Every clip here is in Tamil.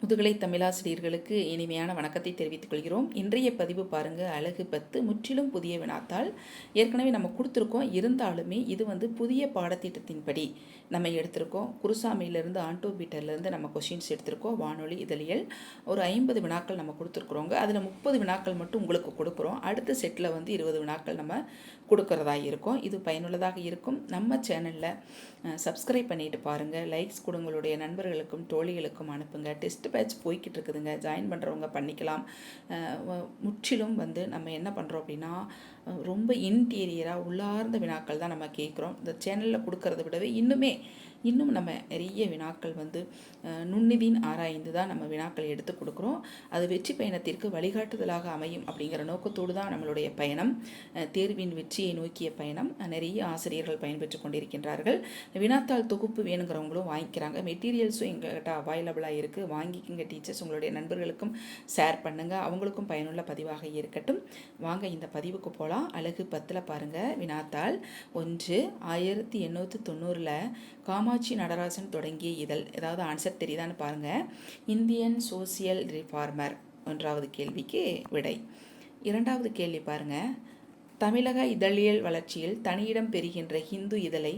முதுகலை தமிழாசிரியர்களுக்கு இனிமையான வணக்கத்தை தெரிவித்துக் கொள்கிறோம். இன்றைய பதிவு பாருங்க அழகு பத்து முற்றிலும் புதிய வினாத்தாள். ஏற்கனவே நம்ம கொடுத்துருக்கோம் இருந்தாலுமே இது வந்து புதிய பாடத்திட்டத்தின்படி நம்ம எடுத்திருக்கோம். குருசாமியிலேருந்து ஆண்டோ பீட்டர்லேருந்து நம்ம கொஷின்ஸ் எடுத்திருக்கோம் வானொலி இதழியல். ஒரு ஐம்பது வினாக்கள் நம்ம கொடுத்துருக்குறோங்க. அதில் முப்பது வினாக்கள் மட்டும் உங்களுக்கு கொடுக்குறோம். அடுத்த செட்டில் வந்து இருபது வினாக்கள் நம்ம கொடுக்கறதா இருக்கும். இது பயனுள்ளதாக இருக்கும். நம்ம சேனலில் சப்ஸ்கிரைப் பண்ணிட்டு பாருங்கள் லைக்ஸ் கொடுங்களுடைய நண்பர்களுக்கும் தோழிகளுக்கும் அனுப்புங்க. டெஸ்ட் பேட்ச் போய்கிட்டு இருக்குதுங்க ஜாயின் பண்ணுறவங்க பண்ணிக்கலாம் முற்றிலும் வந்து நம்ம என்ன பண்ணுறோம் அப்படின்னா ரொம்ப இன்டீரியராக உள்ளார்ந்த வினாக்கள் தான் நம்ம கேட்குறோம். இந்த சேனலில் கொடுக்கறத விடவே இன்னுமே இன்னும் நம்ம நிறைய வினாக்கள் வந்து நுண்ணிதின் ஆராய்ந்து தான் நம்ம வினாக்கள் எடுத்து கொடுக்குறோம். அது வெற்றி பயணத்திற்கு வழிகாட்டுதலாக அமையும் அப்படிங்கிற நோக்கத்தோடு தான் நம்மளுடைய பயணம். தேர்வின் வெற்றி வெற்றியை நோக்கிய பயணம் நிறைய ஆசிரியர்கள் பயன்பெற்று கொண்டிருக்கின்றார்கள். வினாத்தாள் தொகுப்பு வேணுங்கிறவங்களும் வாங்கிக்கிறாங்க. மெட்டீரியல்ஸும் எங்கள்கிட்ட அவைலபிளாக இருக்குது வாங்கிக்கங்க டீச்சர்ஸ். உங்களுடைய நண்பர்களுக்கும் ஷேர் பண்ணுங்கள் அவங்களுக்கும் பயனுள்ள பதிவாக இருக்கட்டும். வாங்க இந்த பதிவுக்கு போகலாம் அழகு பத்தில் பாருங்கள் வினாத்தாள். ஒன்று ஆயிரத்தி எண்ணூற்றி தொண்ணூறில் காமாட்சி நடராஜன் தொடங்கிய இதழ். ஏதாவது ஆன்சர் தெரியுதான்னு பாருங்கள் இந்தியன் சோசியல் ரிஃபார்மர் ஒன்றாவது கேள்விக்கு விடை. இரண்டாவது கேள்வி பாருங்கள் தமிழக இதழியல் வளர்ச்சியில் தனியிடம் பெறுகின்ற ஹிந்து இதழை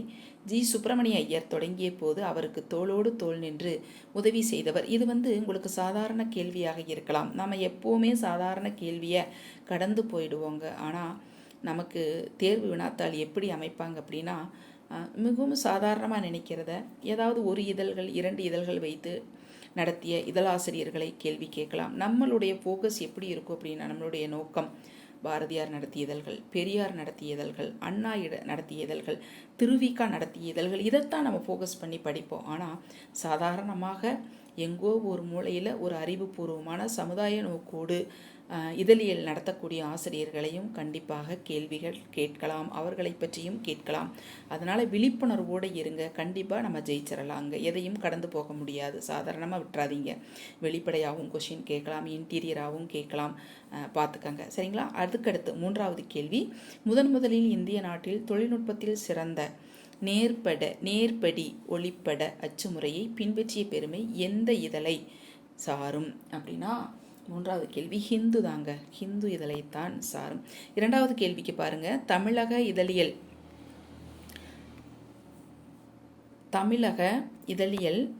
ஜி. சுப்பிரமணிய ஐயர் தொடங்கிய போது அவருக்கு தோளோடு தோல் நின்று உதவி செய்தவர். இது வந்து உங்களுக்கு சாதாரண கேள்வியாக இருக்கலாம். நாம் எப்போவுமே சாதாரண கேள்வியை கடந்து போயிடுவோங்க. ஆனால் நமக்கு தேர்வு வினாத்தாள் எப்படி அமைப்பாங்க அப்படின்னா மிகவும் சாதாரணமாக நினைக்கிறத ஏதாவது ஒரு இதழ்கள் இரண்டு இதழ்கள் வைத்து நடத்திய இதழாசிரியர்களை கேள்வி கேட்கலாம். நம்மளுடைய ஃபோக்கஸ் எப்படி இருக்கும் அப்படின்னா நம்மளுடைய நோக்கம். பாரதியார் நடத்திய இதழ்கள் பெரியார் நடத்திய இதழ்கள் அண்ணா இட நடத்திய இதழ்கள் திருவிக்கா நடத்திய இதழ்கள் இதைத்தான் நம்ம ஃபோக்கஸ் பண்ணி படிப்போம். ஆனால் சாதாரணமாக எங்கோ ஒரு மூலையில் ஒரு அறிவுபூர்வமான சமுதாய நோக்கோடு இதழியல் நடத்தக்கூடிய ஆசிரியர்களையும் கண்டிப்பாக கேள்விகள் கேட்கலாம் அவர்களை பற்றியும் கேட்கலாம். அதனால் விழிப்புணர்வோடு இருங்க. கண்டிப்பாக நம்ம ஜெயிச்சிடலாங்க எதையும் கடந்து போக முடியாது. சாதாரணமாக விட்டுறாதீங்க. வெளிப்படையாகவும் கொஷின் கேட்கலாம் இன்டீரியராகவும் கேட்கலாம். பார்த்துக்கங்க சரிங்களா? அதுக்கடுத்து மூன்றாவது கேள்வி. முதன் முதலில் இந்திய நாட்டில் தொழில்நுட்பத்தில் சிறந்த நேர்பட நேர்படி ஒளிப்பட அச்சுமுறையை பின்பற்றிய பெருமை எந்த இதழை சாரும்? அப்படின்னா மூன்றாவது கேள்வி ஹிந்து தாங்க. ஹிந்து இதழைத்தான் சாரும். இரண்டாவது கேள்விக்கு பாருங்க தமிழக இதழியல் தமிழக இதழியல்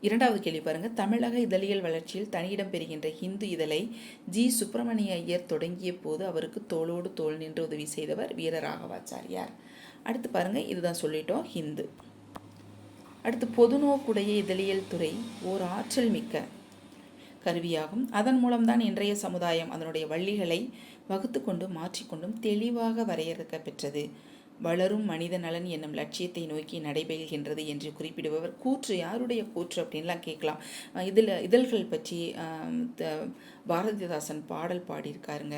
இரண்டாவது கேள்வி பாருங்க தமிழக இதழியல் வளர்ச்சியில் தனியிடம் பெறுகின்ற ஹிந்து இதழை ஜி. சுப்பிரமணிய ஐயர் தொடங்கிய போது அவருக்கு தோளோடு தோல் நின்று உதவி செய்தவர் வீரராகவாச்சாரியார். அடுத்து பாருங்க இதுதான் சொல்லிட்டோம் ஹிந்து. அடுத்து பொதுநோக்குடைய இதழியல் துறை ஓர் ஆற்றல் மிக்க கருவியாகும். அதன் மூலம்தான் இன்றைய சமுதாயம் அதனுடைய வள்ளிகளை வகுத்து கொண்டும் மாற்றிக்கொண்டும் தெளிவாக வரையறுக்க பெற்றது. வளரும் மனித நலன் என்னும் லட்சியத்தை நோக்கி நடைபெறுகின்றது என்று குறிப்பிடுபவர். கூற்று யாருடைய கூற்று அப்படின்லாம் கேட்கலாம். இதில் இதழ்கள் பற்றி த- பாரதிதாசன் பாடல் பாடியிருக்காருங்க.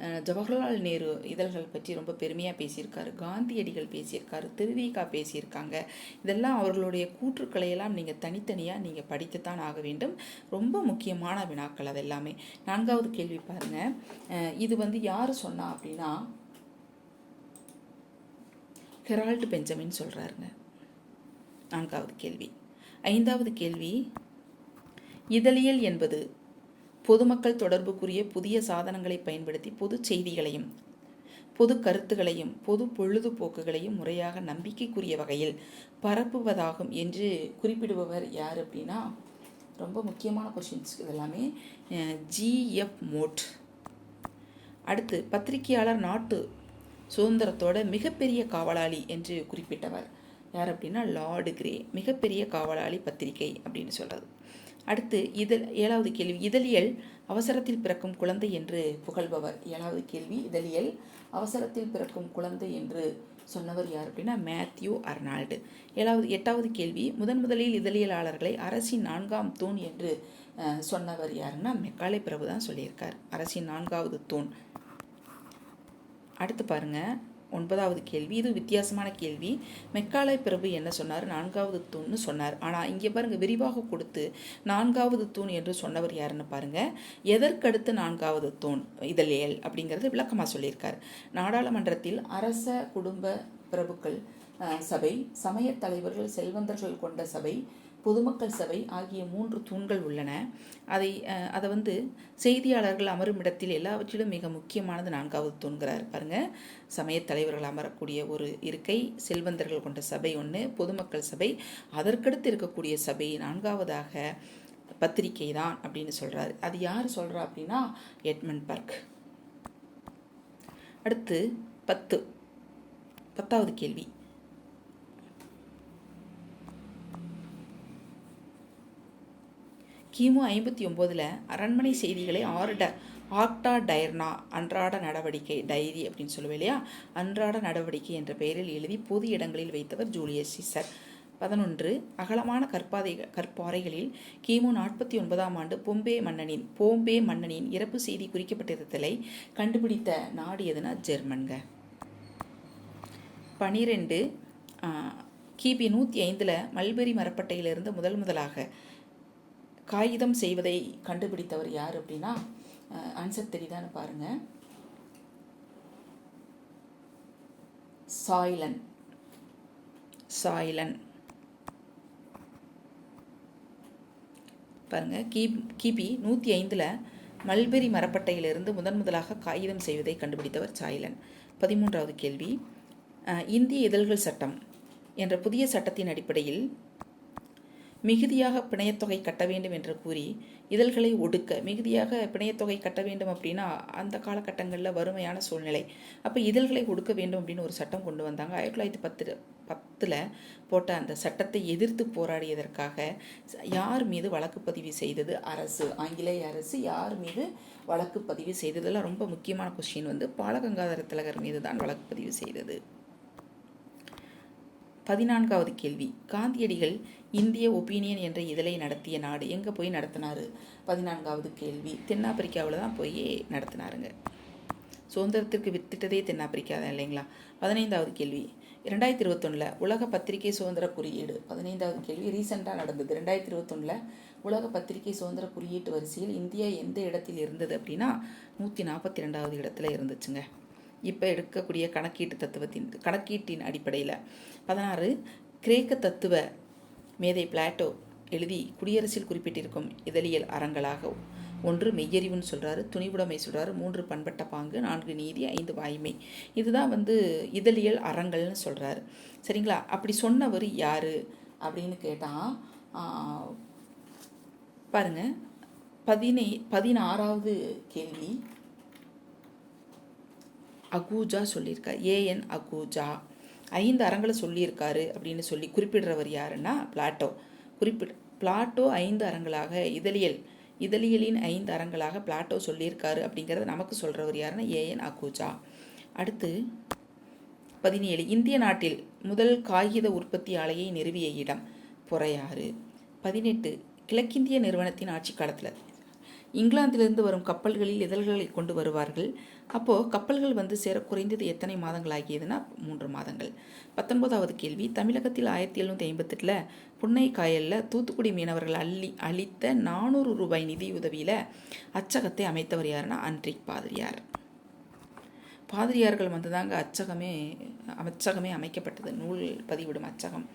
ஜவஹர்லால் நேரு இதழ்கள் பற்றி ரொம்ப பெருமையாக பேசியிருக்காரு. காந்தியடிகள் பேசியிருக்காரு திருவிகா பேசியிருக்காங்க. இதெல்லாம் அவர்களுடைய கூற்றுக்களை எல்லாம் நீங்கள் தனித்தனியாக நீங்கள் படித்துத்தான் ஆக வேண்டும். ரொம்ப முக்கியமான வினாக்கள் அது எல்லாமே. நான்காவது கேள்வி பாருங்கள் இது வந்து யார் சொன்னா அப்படின்னா ஹெரால்டு பெஞ்சமின் சொல்கிறாருங்க நான்காவது கேள்வி. ஐந்தாவது கேள்வி இதழியல் என்பது பொதுமக்கள் தொடர்புக்குரிய புதிய சாதனங்களை பயன்படுத்தி பொது செய்திகளையும் பொது கருத்துகளையும் பொது பொழுதுபோக்குகளையும் முறையாக நம்பிக்கைக்குரிய வகையில் பரப்புவதாகும் என்று குறிப்பிடுபவர் யார் அப்படின்னா ரொம்ப முக்கியமான கொஷின்ஸ் இதெல்லாமே ஜிஎஃப் மோட். அடுத்து பத்திரிகையாளர் நாட்டு சுதந்திரத்தோட மிகப்பெரிய காவலாளி என்று குறிப்பிட்டவர். யார் அப்படின்னா லார்டு கிரே மிகப்பெரிய காவலாளி பத்திரிகை அப்படின்னு சொல்கிறது அடுத்து இதழ் ஏழாவது கேள்வி இதழியல் அவசரத்தில் பிறக்கும் குழந்தை என்று புகழ்பவர். ஏழாவது கேள்வி இதழியல் அவசரத்தில் பிறக்கும் குழந்தை என்று சொன்னவர் யார் அப்படின்னா மேத்யூ அர்னால்டு. ஏழாவது எட்டாவது கேள்வி முதன் முதலில் இதழியலாளர்களை அரசின் நான்காம் தூண் என்று சொன்னவர் யாருன்னா மெக்காலை பிரபு தான் சொல்லியிருக்கார். அரசின் நான்காவது தூண். அடுத்து பாருங்க. ஒன்பதாவது கேள்வி. இது வித்தியாசமான கேள்வி. மெக்காலை பிரபு என்ன சொன்னார்? நான்காவது தூண்னு சொன்னார். ஆனால் இங்கே பாருங்க விரிவாக கொடுத்து நான்காவது தூண் என்று சொன்னவர் யாருன்னு பாருங்க. எதற்கடுத்து நான்காவது தூண்? இதழியல் அப்படிங்கிறது விளக்கமாக சொல்லியிருக்கார். நாடாளுமன்றத்தில் அரச குடும்ப பிரபுக்கள் சபை சமயத் தலைவர்கள் செல்வந்தர்கள் கொண்ட சபை பொதுமக்கள் சபை ஆகிய மூன்று தூண்கள் உள்ளன. அதை அதை வந்து செய்தியாளர்கள் அமரும் இடத்தில் எல்லாவற்றிலும் மிக முக்கியமானது நான்காவது தூண்கிறார். பாருங்க. சமயத் தலைவர்கள் அமரக்கூடிய ஒரு இருக்கை செல்வந்தர்கள் கொண்ட சபை ஒன்று பொதுமக்கள் சபை. அதற்கடுத்து இருக்கக்கூடிய சபை நான்காவதாக பத்திரிகை தான் அப்படின்னு சொல்கிறாரு அது யார் சொல்கிறா அப்படின்னா எட்மண்ட் பர்க். அடுத்து பத்து பத்தாவது கேள்வி. கிமு ஐம்பத்தி ஒம்போதில் அரண்மனை செய்திகளை ஆர்ட ஆக்டா டயர்னா அன்றாட நடவடிக்கை டைரி அப்படின்னு சொல்லுவேன் இல்லையா? அன்றாட நடவடிக்கை என்ற பெயரில் எழுதி பொது இடங்களில் வைத்தவர் ஜூலியஸ் சீசர். பதினொன்று அகலமான கற்பாதை கற்பாறைகளில் கிமு நாற்பத்தி ஒன்பதாம் ஆண்டு பொம்பே மன்னனின் போம்பே மன்னனின் இறப்பு செய்தி குறிக்கப்பட்டிருத்தலை கண்டுபிடித்த நாடு எதுனா? ஜெர்மன்க. பனிரெண்டு கிபி நூற்றி ஐந்தில் மல்பெரி மரப்பட்டையிலிருந்து முதல் முதலாக காகிதம் செய்வதை கண்டுபிடித்தவர் யார் அப்படின்னா ஆன்சர் தெரியுதான்னு பாருங்க. சாய்லன் சாய்லன் பாருங்க கி கிபி நூற்றி ஐந்தில் மல்பெரி மரப்பட்டையிலிருந்து முதன் முதலாக காகிதம் செய்வதை கண்டுபிடித்தவர் சாய்லன். பதிமூன்றாவது கேள்வி இந்திய இதழ்கள் சட்டம் என்ற புதிய சட்டத்தின் அடிப்படையில் மிகுதியாக பிணையத்தொகை கட்ட வேண்டும் என்று கூறி இதழ்களை ஒடுக்க மிகுதியாக பிணையத்தொகை கட்ட வேண்டும் அப்படின்னா அந்த காலகட்டங்களில் வறுமையான சூழ்நிலை. அப்போ இதழ்களை ஒடுக்க வேண்டும் அப்படின்னு ஒரு சட்டம் கொண்டு வந்தாங்க. ஆயிரத்தி தொள்ளாயிரத்தி பத்து பத்தில் போட்ட அந்த சட்டத்தை எதிர்த்து போராடியதற்காக யார் மீது வழக்கு பதிவு செய்தது? அரசு ஆங்கிலேய அரசு யார் மீது வழக்கு பதிவு செய்ததெல்லாம் ரொம்ப முக்கியமான கொஸ்டின் வந்து பாலகங்காதர திலகர் மீது தான் வழக்கு பதிவு செய்தது. பதினான்காவது கேள்வி. காந்தியடிகள் இந்திய ஒப்பீனியன் என்ற இதழை நடத்திய நாடு எங்கே போய் நடத்தினாரு? பதினான்காவது கேள்வி. தென்னாப்பிரிக்காவில் தான் போய் நடத்தினாருங்க. சுதந்திரத்திற்கு வித்திட்டதே தென்னாப்பிரிக்கா தான் இல்லைங்களா? பதினைந்தாவது கேள்வி. இரண்டாயிரத்தி இருபத்தொன்னில் உலக பத்திரிகை சுதந்திர குறியீடு. பதினைந்தாவது கேள்வி. ரீசெண்டாக நடந்தது. ரெண்டாயிரத்தி இருபத்தொன்னில் உலக பத்திரிகை சுதந்திர குறியீட்டு வரிசையில் இந்தியா எந்த இடத்தில் இருந்தது அப்படின்னா நூற்றி நாற்பத்தி ரெண்டாவது இடத்துல இருந்துச்சுங்க. இப்போ எடுக்கக்கூடிய கணக்கீட்டு தத்துவத்தின் கணக்கீட்டின் அடிப்படையில். பதினாறு கிரேக்க தத்துவ மேதை பிளாட்டோ எழுதி குடியரசில் குறிப்பிட்டிருக்கும் இதழியல் அறங்களாக. ஒன்று மெய்யறிவுன்னு சொல்கிறாரு துணிவுடைமை சொல்கிறாரு மூன்று பண்பட்ட பாங்கு நான்கு நீதி ஐந்து வாய்மை. இதுதான் வந்து இதழியல் அறங்கள்னு சொல்கிறாரு சரிங்களா? அப்படி சொன்னவர் யார்? அப்படின்னு கேட்டால் பாருங்க பதினை பதினாறாவது கேள்வி. அகூஜா சொல்லியிருக்கார் ஏஎன் அகூஜா. ஐந்து அறங்களை சொல்லியிருக்காரு அப்படின்னு சொல்லி குறிப்பிடுறவர் யாருன்னா பிளாட்டோ. குறிப்பிட பிளாட்டோ ஐந்து அறங்களாக இதழியல். இதழியலின் ஐந்து அறங்களாக பிளாட்டோ சொல்லியிருக்காரு அப்படிங்கிறத நமக்கு சொல்கிறவர் யாருன்னா ஏஎன் அகூஜா. அடுத்து பதினேழு இந்திய நாட்டில் முதல் காகித உற்பத்தி ஆலையை நிறுவிய இடம் பொறையாறு. பதினெட்டு கிழக்கிந்திய நிறுவனத்தின் ஆட்சி காலத்தில். இங்கிலாந்திலிருந்து வரும் கப்பல்களில் இதழ்களை கொண்டு வருவார்கள். அப்போது கப்பல்கள் வந்து சேர குறைந்தது எத்தனை மாதங்கள் ஆகியதுன்னா மூன்று மாதங்கள். பத்தொன்பதாவது கேள்வி. தமிழகத்தில் ஆயிரத்தி எழுநூற்றி ஐம்பத்தெட்டில் புன்னை காயலில் தூத்துக்குடி மீனவர்கள் அள்ளி அளித்த நானூறு ரூபாய் நிதியுதவியில் அச்சகத்தை அமைத்தவர் யாருன்னா அன்றிக் பாதிரியார். பாதிரியார்கள் வந்து தாங்க அச்சகமே அச்சகமே அமைக்கப்பட்டது. நூல் பதிவிடும் அச்சகம்.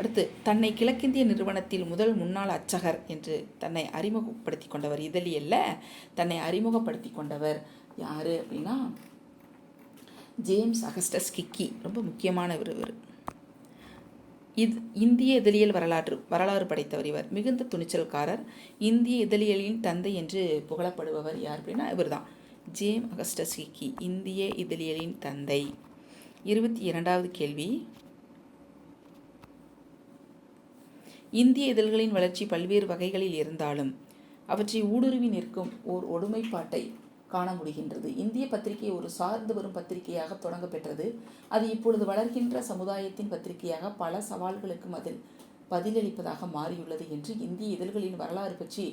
அடுத்து தன்னை கிழக்கிந்திய நிறுவனத்தில் முதல் முன்னாள் அச்சகர் என்று தன்னை அறிமுகப்படுத்தி கொண்டவர் இதழியல்ல தன்னை அறிமுகப்படுத்தி கொண்டவர் யார் அப்படின்னா ஜேம்ஸ் அகஸ்டஸ் கிக்கி ரொம்ப முக்கியமான இவர். இது இந்திய இதழியல் வரலாற்று வரலாறு படைத்தவர் இவர். மிகுந்த துணிச்சல்காரர். இந்திய இதழியலின் தந்தை என்று புகழப்படுபவர் யார் அப்படின்னா இவர்தான். ஜேம் அகஸ்டஸ் கிக்கி இந்திய இதழியலின் தந்தை. இருபத்தி இரண்டாவது கேள்வி. இந்திய இதழ்களின் வளர்ச்சி பல்வேறு வகைகளில் இருந்தாலும் அவற்றை ஊடுருவி நிற்கும் ஓர் ஒடுமைப்பாட்டை காண முடிகின்றது. இந்திய பத்திரிகை ஒரு சார்ந்து வரும் பத்திரிகையாக தொடங்க பெற்றது அது இப்பொழுது வளர்கின்ற சமுதாயத்தின் பத்திரிகையாக பல சவால்களுக்கும் அதில் பதிலளிப்பதாக மாறியுள்ளது என்று இந்திய இதழ்களின் வரலாறு பற்றி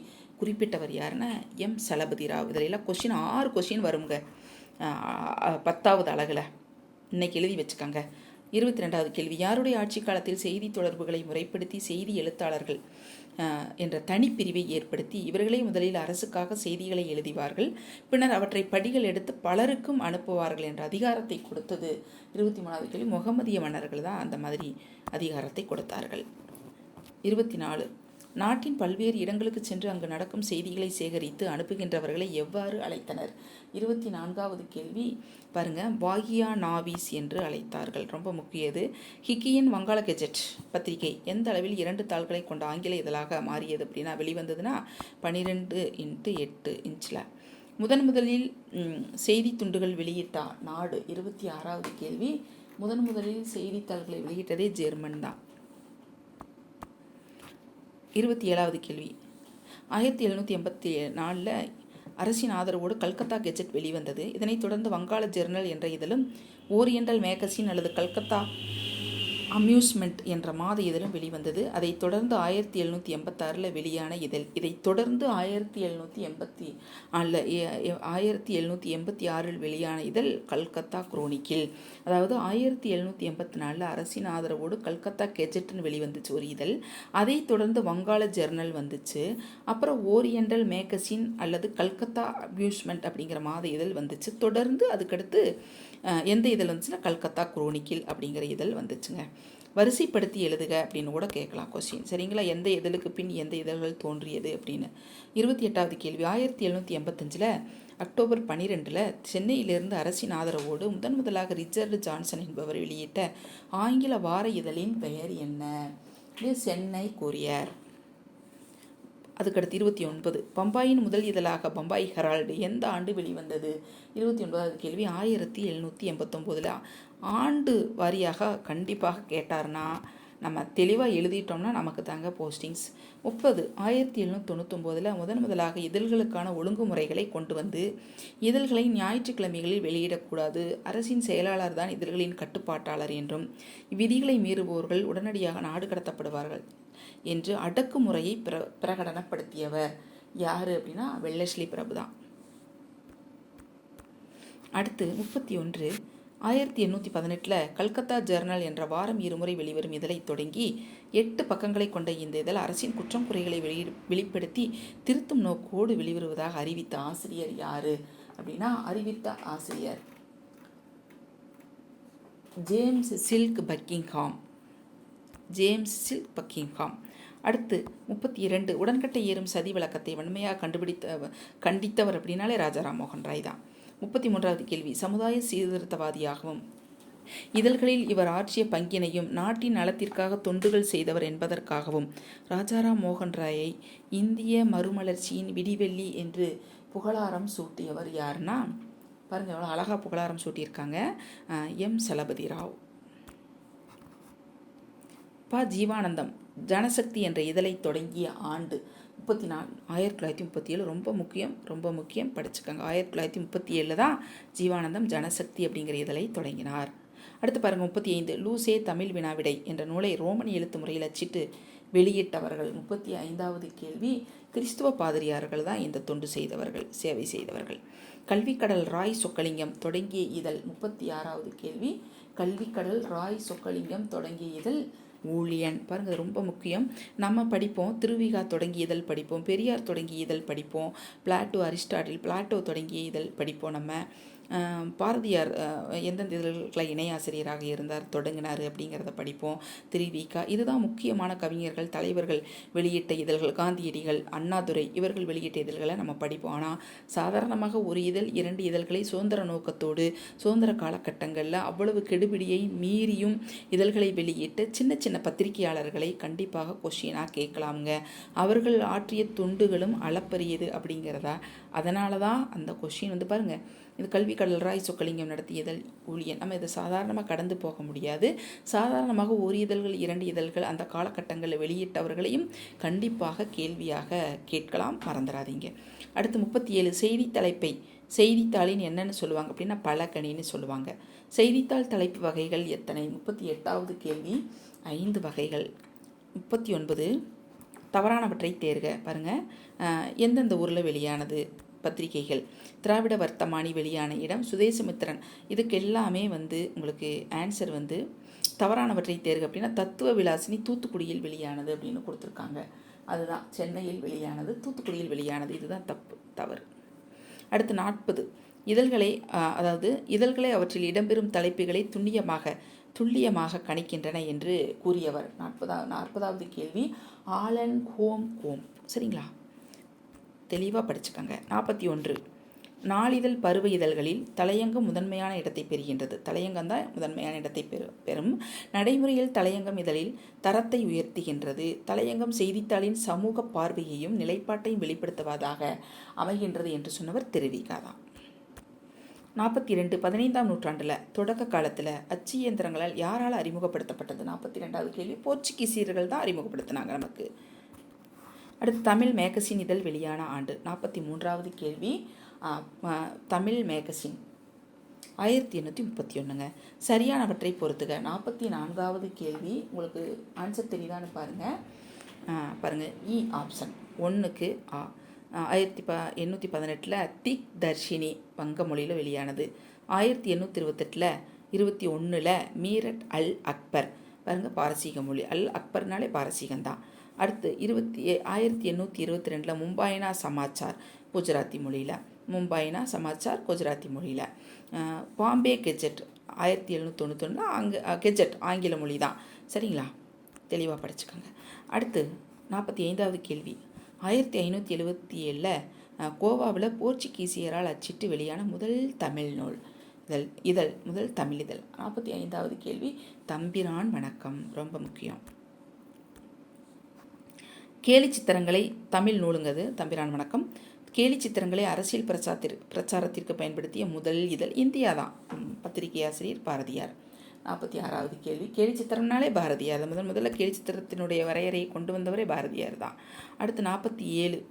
குறிப்பிட்டவர் யாருன்னா எம். சலபதி ராவ். இதில் கொஷின் ஆறு கொஷின் வருங்க பத்தாவது அழகில். இன்னைக்கு எழுதி வச்சுக்கோங்க. இருபத்தி ரெண்டாவது கேள்வி. யாருடைய ஆட்சி காலத்தில் செய்தி தொடர்புகளை முறைப்படுத்தி செய்தி எழுத்தாளர்கள் என்ற தனிப்பிரிவை ஏற்படுத்தி இவர்களே முதலில் அரசுக்காக செய்திகளை எழுதிவார்கள் பின்னர் அவற்றை படிகள் எடுத்து பலருக்கும் அனுப்புவார்கள் என்ற அதிகாரத்தை கொடுத்தது. இருபத்தி மூணாவது கேள்வி. முகமதிய மன்னர்கள் தான் அந்த மாதிரி அதிகாரத்தை கொடுத்தார்கள். இருபத்தி நாலு நாட்டின் பல்வேறு இடங்களுக்கு சென்று அங்கு நடக்கும் செய்திகளை சேகரித்து அனுப்புகின்றவர்களை எவ்வாறு அழைத்தனர்? இருபத்தி நான்காவது கேள்வி. பாருங்க. வாகியா நாவிஸ் என்று அழைத்தார்கள். ரொம்ப முக்கியது. ஹிக்கியின் வங்காள கெஜெட் பத்திரிகை எந்த அளவில் இரண்டு தாள்களை கொண்ட ஆங்கில இதழாக மாறியது அப்படின்னா வெளிவந்ததுன்னா பன்னிரெண்டு இன்ட்டு எட்டு இன்ச்சில் முதன் முதலில் செய்தி துண்டுகள் வெளியிட்டா நாடு. இருபத்தி ஆறாவது கேள்வி. முதன் முதலில் செய்தித்தாள்களை வெளியிட்டதே ஜெர்மன் தான். இருபத்தி ஏழாவது கேள்வி. ஆயிரத்தி எழுநூற்றி எண்பத்தி நாலில் அரசின் ஆதரவோடு கல்கத்தா கெஜெட் வெளிவந்தது. இதனைத் தொடர்ந்து வங்காள ஜெர்னல் என்ற இதழும் ஓரியண்டல் மேகசின் அல்லது கல்கத்தா அம்யூஸ்மெண்ட் என்ற மாத இதழும் வெளிவந்தது. அதைத் தொடர்ந்து ஆயிரத்தி எழுநூற்றி எண்பத்தாறில் வெளியான இதழ். இதைத் தொடர்ந்து ஆயிரத்தி எழுநூற்றி எண்பத்தி அல்ல ஆயிரத்தி எழுநூற்றி எண்பத்தி ஆறில் வெளியான இதழ் கல்கத்தா குரோனிக்கில். அதாவது ஆயிரத்தி எழுநூற்றி எண்பத்தி நாலில் அரசின் ஆதரவோடு கல்கத்தா கெஜெட்னு வெளிவந்துச்சு ஒரு இதழ். அதைத் தொடர்ந்து வங்காள ஜெர்னல் வந்துச்சு. அப்புறம் ஓரியண்டல் மேகசின் அல்லது கல்கத்தா அம்யூஸ்மெண்ட் அப்படிங்கிற மாத இதழ் வந்துச்சு. தொடர்ந்து அதுக்கடுத்து எந்த இதழ் வந்துச்சுன்னா கல்கத்தா குரோனிக்கில் அப்படிங்கிற இதழ் வந்துச்சுங்க. வரிசைப்படுத்தி எழுதுக அப்படின்னு கூட கேட்கலாம் கொஸ்டின் சரிங்களா? எந்த இதழுக்கு பின் எந்த இதழ்கள் தோன்றியது அப்படின்னு. இருபத்தி எட்டாவது கேள்வி. ஆயிரத்தி எழுநூற்றி எண்பத்தஞ்சில் அக்டோபர் பன்னிரெண்டில் சென்னையிலிருந்து அரசின் ஆதரவோடு முதன் முதலாக ரிச்சர்டு ஜான்சன் என்பவர் வெளியிட்ட ஆங்கில வார இதழின் பெயர் என்ன? இது சென்னை கொரியர் அதுக்கடுத்து இருபத்தி ஒன்பது. பம்பாயின் முதல் இதழாக பம்பாய் ஹெரால்டு எந்த ஆண்டு வெளிவந்தது? இருபத்தி ஒன்பதாவது கேள்வி ஆயிரத்தி எழுநூற்றி எண்பத்தொம்போதில் ஆண்டு வாரியாக கண்டிப்பாக கேட்டார்னா? நம்ம தெளிவாக எழுதிட்டோம்னா நமக்கு தாங்க போஸ்டிங்ஸ் முப்பது ஆயிரத்தி எழுநூற்றி தொண்ணூத்தொம்போதில் முதன் முதலாக இதழ்களுக்கான ஒழுங்குமுறைகளை கொண்டு வந்து இதழ்களை ஞாயிற்றுக்கிழமைகளில் வெளியிடக்கூடாது. அரசின் செயலாளர் தான் இதழ்களின் கட்டுப்பாட்டாளர் என்றும் விதிகளை மீறுபவர்கள் உடனடியாக நாடு கடத்தப்படுவார்கள் என்று அடக்குமுறையை பிர பிரகடனப்படுத்தியவர் யார் அப்படின்னா வெள்ளஸ்லி பிரபு தான் அடுத்து முப்பத்தி ஒன்று ஆயிரத்தி எண்ணூற்றி பதினெட்டில் கல்கத்தா ஜேர்னல் என்ற வாரம் இருமுறை வெளிவரும் இதழை தொடங்கி எட்டு பக்கங்களை கொண்ட இந்த இதழ் அரசின் குற்றம் குறைகளை வெளி வெளிப்படுத்தி திருத்தும் நோக்கோடு வெளிவருவதாக அறிவித்த ஆசிரியர் யார் அப்படின்னா அறிவித்த ஆசிரியர் James Silk Buckingham. James Silk Buckingham. அடுத்து முப்பத்தி இரண்டு உடன்கட்டை ஏறும் சதி விளக்கத்தை வன்மையாக கண்டுபிடித்த கண்டித்தவர் அப்படின்னாலே ராஜா ராம்மோகன் ராய் தான். முப்பத்தி மூன்றாவது கேள்வி. சமுதாய சீர்திருத்தவாதியாகவும் இதழ்களில் இவர் ஆற்றிய பங்கினையும் நாட்டின் நலத்திற்காக தொண்டுகள் செய்தவர் என்பதற்காகவும் ராஜாராம் மோகன் ராயை இந்திய மறுமலர்ச்சியின் விடிவெள்ளி என்று புகழாரம் சூட்டியவர் யாருன்னா பாருங்கள் எவ்வளோ அழகாக புகழாரம் சூட்டியிருக்காங்க. எம். சலபதி ராவ் ப. ஜீவானந்தம் ஜனசக்தி என்ற இதழை தொடங்கிய ஆண்டு முப்பத்தி நாலு ஆயிரத்தி தொள்ளாயிரத்தி முப்பத்தி ஏழு ரொம்ப முக்கியம் ரொம்ப முக்கியம். படிச்சுக்கோங்க. ஆயிரத்தி தொள்ளாயிரத்தி முப்பத்தி ஏழில் தான் ஜீவானந்தம் ஜனசக்தி அப்படிங்கிற இதழை தொடங்கினார். அடுத்து பாருங்கள் முப்பத்தி ஐந்து லூசே தமிழ் வினாவிடை என்ற நூலை ரோமன் எழுத்து முறையில் அச்சிட்டு வெளியிட்டவர்கள். முப்பத்தி ஐந்தாவது கேள்வி கிறிஸ்துவ பாதிரியார்கள் தான் இந்த தொண்டு செய்தவர்கள் சேவை செய்தவர்கள். கல்விக்கடல் ராய் சொக்கலிங்கம் தொடங்கிய இதழ். முப்பத்தி ஆறாவது கேள்வி கல்விக்கடல் ராய் சொக்கலிங்கம் தொடங்கிய இதழ் ஊழியன். பாருங்கள் ரொம்ப முக்கியம். நம்ம படிப்போம் திருவிகா தொடங்கி இதழ் படிப்போம் பெரியார் தொடங்கி இதழ் படிப்போம் பிளாட்டோ அரிஸ்டாட்டில் பிளாட்டோ தொடங்கிய இதழ் படிப்போம் நம்ம. பாரதியார் எந்தெந்த இதழ்களை இணையாசிரியராக இருந்தார் தொடங்கினார் அப்படிங்கிறத படிப்போம். திருவிகா இதுதான் முக்கியமான கவிஞர்கள் தலைவர்கள் வெளியிட்ட இதழ்கள். காந்தியடிகள் அண்ணாதுரை இவர்கள் வெளியிட்ட இதழ்களை நம்ம படிப்போம். ஆனால் சாதாரணமாக ஒரு இதழ் இரண்டு இதழ்களை சுதந்திர நோக்கத்தோடு சுதந்திர காலகட்டங்களில் அவ்வளவு கெடுபிடியை மீறியும் இதழ்களை வெளியிட்டு சின்ன சின்ன பத்திரிகையாளர்களை கண்டிப்பாக கொஷினாக கேட்கலாமுங்க. அவர்கள் ஆற்றிய துண்டுகளும் அளப்பரியது அப்படிங்கிறதா? அதனால தான் அந்த கொஷின் வந்து பாருங்கள் இது கல்வி கடல்ராய் சொக்கலிங்கம் நடத்தியதல் ஊழியன். நம்ம இதை சாதாரணமாக கடந்து போக முடியாது. சாதாரணமாக ஒரு இதழ்கள் இரண்டு இதழ்கள் அந்த காலகட்டங்களில் வெளியிட்டவர்களையும் கண்டிப்பாக கேள்வியாக கேட்கலாம். மறந்துடாதீங்க அடுத்து முப்பத்தி ஏழு செய்தி தலைப்பை செய்தித்தாளின் என்னென்னு சொல்லுவாங்க அப்படின்னா பலகணின்னு சொல்லுவாங்க. செய்தித்தாள் தலைப்பு வகைகள் எத்தனை? முப்பத்தி எட்டாவது கேள்வி ஐந்து வகைகள். முப்பத்தி ஒன்பது தவறானவற்றை தேர்க பாருங்கள் எந்தெந்த ஊரில் வெளியானது? பத்திரிகைகள். திராவிட வர்த்தமானி வெளியான இடம் சுதேசமித்திரன். இதுக்கு எல்லாமே வந்து உங்களுக்கு ஆன்சர் வந்து தவறானவற்றை தேர்க அப்படின்னா தத்துவ விலாசினி தூத்துக்குடியில் வெளியானது அப்படின்னு கொடுத்துருக்காங்க. அதுதான் சென்னையில் வெளியானது தூத்துக்குடியில் வெளியானது. இதுதான் தப்பு தவறு. அடுத்து நாற்பது. இதழ்களை அதாவது இதழ்களை அவற்றில் இடம்பெறும் தலைப்புகளை துண்ணியமாக துல்லியமாக கணிக்கின்றன என்று கூறியவர். நாற்பதா நாற்பதாவது கேள்வி. ஆலன் ஹோம் கோம் சரிங்களா? தெளிவாக படிச்சுக்கோங்க. நாற்பத்தி ஒன்று. நாளிதழ் பருவ இதழ்களில் தலையங்கம் முதன்மையான இடத்தை பெறுகின்றது. தலையங்கம் தான் முதன்மையான இடத்தை பெறு பெறும். நடைமுறையில் தலையங்கம் இதழில் தரத்தை உயர்த்துகின்றது. தலையங்கம் செய்தித்தாளின் சமூக பார்வையையும் நிலைப்பாட்டையும் வெளிப்படுத்துவதாக அமைகின்றது என்று சொன்னவர் தெரிவிக்காதான் நாற்பத்தி ரெண்டு பதினைந்தாம் நூற்றாண்டில் தொடக்க காலத்தில் அச்சு இயந்திரங்களால் யாரால் அறிமுகப்படுத்தப்பட்டது? நாற்பத்தி ரெண்டாவது கேள்வி. போர்ச்சுகீசியர்கள் தான் அறிமுகப்படுத்தினாங்க நமக்கு. அடுத்து தமிழ் மேகசின் இதழ் வெளியான ஆண்டு. நாற்பத்தி மூன்றாவது கேள்வி தமிழ் மேகசின். ஆயிரத்தி எண்ணூற்றி முப்பத்தி ஒன்றுங்க சரியானவற்றை பொறுத்துக. நாற்பத்தி நான்காவது கேள்வி. உங்களுக்கு ஆன்சர் தெரியுதான்னு பாருங்கள் பாருங்கள் இ e ஆப்ஷன் ஒன்றுக்கு ஆ. ஆயிரத்தி ப எண்ணூற்றி பதினெட்டில் திக் தர்ஷினி வங்க மொழியில் வெளியானது. ஆயிரத்தி எண்ணூற்றி இருபத்தெட்டில் இருபத்தி ஒன்றில் மீரட் அல் அக்பர். பாருங்கள் பாரசீக மொழி. அல் அக்பர்னாலே பாரசீகம்தான். அடுத்து இருபத்தி ஆயிரத்தி எண்ணூற்றி இருபத்தி ரெண்டில் மும்பாயினா சமாச்சார் குஜராத்தி மொழியில். மும்பாயினா சமாச்சார் குஜராத்தி மொழியில். பாம்பே கெஜெட் ஆயிரத்தி எழுநூற்றி தொண்ணூத்தொன்று அங்கே கெஜெட் ஆங்கில மொழி தான் சரிங்களா? தெளிவாக படிச்சுக்கோங்க. அடுத்து நாற்பத்தி ஐந்தாவது கேள்வி. ஆயிரத்தி ஐநூற்றி எழுபத்தி ஏழில் கோவாவில் போர்ச்சுகீசியரால் அச்சிட்டு வெளியான முதல் தமிழ் நூல். இதழ் இதழ் முதல் தமிழ் இதழ். நாற்பத்தி ஐந்தாவது கேள்வி தம்பிரான் வணக்கம் ரொம்ப முக்கியம். கேலி சித்திரங்களை தமிழ் நூலுங்கிறது தம்பிரான் வணக்கம். கேலி சித்திரங்களை அரசியல் பிரச்சாரத்திற்கு பிரச்சாரத்திற்கு பயன்படுத்திய முதல் இதழ் இந்தியா தான் பத்திரிகை ஆசிரியர் பாரதியார். நாற்பத்தி ஆறாவது கேள்வி. கேலி சித்திரம்னாலே பாரதியார். முதல் முதல்ல கேலி சித்திரத்தினுடைய வரையறையை கொண்டு வந்தவரே பாரதியார் தான். அடுத்து நாற்பத்தி ஏழு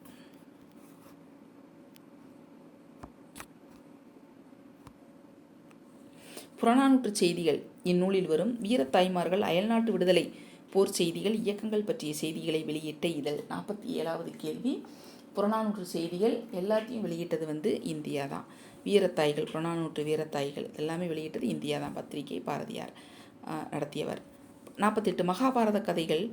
புறநானூற்று செய்திகள். இந்நூலில் வரும் வீரத்தாய்மார்கள் அயல்நாட்டு விடுதலை போர் செய்திகள் இயக்கங்கள் பற்றிய செய்திகளை வெளியிட்ட இதழ் நாற்பத்தி ஏழாவது கேள்வி. புறநானூற்று செய்திகள் எல்லாத்தையும் வெளியிட்டது வந்து இந்தியா தான். வீரத்தாய்கள் புறநானூற்று வீரத்தாய்கள் எல்லாமே வெளியிட்டது இந்தியா தான். பத்திரிகை பாரதியார் நடத்தியவர். நாற்பத்தெட்டு மகாபாரத கதைகள்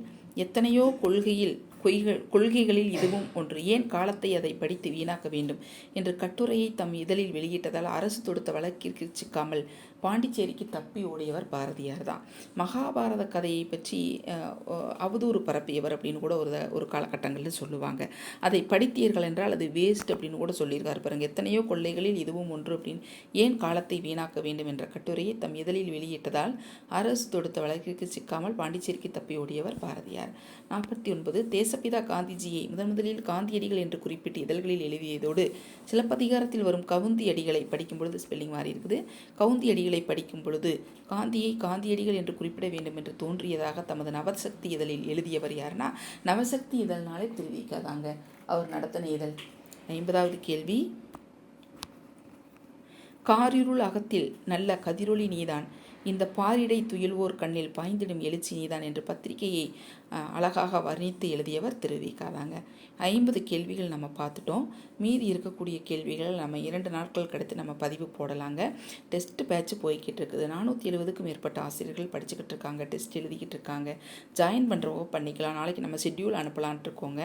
எத்தனையோ கொள்கையில் கொய்கள் கொள்கைகளில் இதுவும் ஒன்று. ஏன் காலத்தை அதை படித்து வீணாக்க வேண்டும் என்று கட்டுரையை தம் இதழில் வெளியிட்டதால் அரசு தொடுத்த வழக்கிற்கு சிக்காமல் பாண்டிச்சேரிக்கு தப்பி ஓடியவர் பாரதியார் தான் மகாபாரத கதையை பற்றி அவதூறு பரப்பியவர் அப்படின்னு கூட ஒரு ஒரு காலகட்டங்களில் சொல்லுவாங்க. அதை படித்தீர்கள் என்றால் அது வேஸ்ட் அப்படின்னு கூட சொல்லியிருக்கார் பாருங்க. எத்தனையோ கொள்ளைகளில் இதுவும் ஒன்று அப்படின்னு ஏன் காலத்தை வீணாக்க வேண்டும் என்ற கட்டுரையை தம் இதழில் வெளியிட்டதால் அரசு தொடுத்த வழக்கிற்கு சிக்காமல் பாண்டிச்சேரிக்கு தப்பி ஓடியவர் பாரதியார். நாற்பத்தி ஒன்பது தேச தேசப்பிதா காந்திஜியை முதன் முதலில் காந்தியடிகள் என்று குறிப்பிட்டு இதழ்களில் எழுதியதோடு சிலப்பதிகாரத்தில் வரும் கவுந்தி அடிகளை படிக்கும் பொழுது ஸ்பெல்லிங் மாறி இருக்குது கவுந்தி அடிகளை படிக்கும் பொழுது காந்தியை காந்தியடிகள் என்று குறிப்பிட வேண்டும் என்று தோன்றியதாக தமது நவசக்தி இதழில் எழுதியவர் யாருன்னா நவசக்தி இதழ்னாலே தெரிவிக்காதாங்க அவர் நடத்தின இதழ். ஐம்பதாவது கேள்வி. காரிருள் அகத்தில் நல்ல கதிரொளி நீதான். இந்த பாரிடை துயில்வோர் கண்ணில் பாய்ந்திடும் எழுச்சி நீதான் என்று பத்திரிகையை அழகாக வர்ணித்து எழுதியவர் திருவிக்காதாங்க ஐம்பது கேள்விகள் நம்ம பார்த்துட்டோம். மீதி இருக்கக்கூடிய கேள்விகள் நம்ம இரண்டு நாட்கள் கடுத்து நம்ம பதிவு போடலாங்க. டெஸ்ட் பேட்ச் போய்கிட்டு இருக்குது. நானூற்றி எழுபதுக்கும் மேற்பட்ட ஆசிரியர்கள் படிச்சுக்கிட்டு இருக்காங்க. டெஸ்ட் எழுதிக்கிட்டு இருக்காங்க. ஜாயின் பண்ணுறவங்க பண்ணிக்கலாம். நாளைக்கு நம்ம ஷெட்யூல் அனுப்பலான்ட்டு இருக்கோங்க.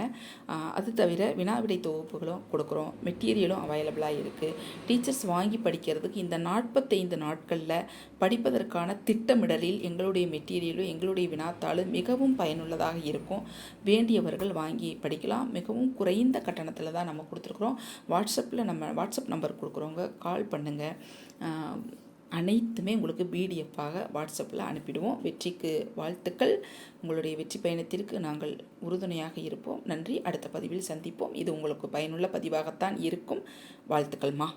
அது தவிர வினாவிடை தொகுப்புகளும் கொடுக்குறோம். மெட்டீரியலும் அவைலபிளாக இருக்குது டீச்சர்ஸ் வாங்கி படிக்கிறதுக்கு இந்த நாற்பத்தைந்து நாட்களில் படிப்பதற்கு அதற்கான திட்டமிடலில் எங்களுடைய மெட்டீரியலும் எங்களுடைய வினாத்தாளும் மிகவும் பயனுள்ளதாக இருக்கும். வேண்டியவர்கள் வாங்கி படிக்கலாம். மிகவும் குறைந்த கட்டணத்தில் தான் நம்ம கொடுத்துருக்குறோம். வாட்ஸ்அப்பில் நம்ம வாட்ஸ்அப் நம்பர் கொடுக்குறோங்க கால் பண்ணுங்கள் அனைத்துமே உங்களுக்கு பிடிஎஃப்பாக வாட்ஸ்அப்பில் அனுப்பிடுவோம். வெற்றிக்கு வாழ்த்துக்கள். உங்களுடைய வெற்றி பயணத்திற்கு நாங்கள் உறுதுணையாக இருப்போம். நன்றி. அடுத்த பதிவில் சந்திப்போம். இது உங்களுக்கு பயனுள்ள பதிவாகத்தான் இருக்கும். வாழ்த்துக்கள்மா.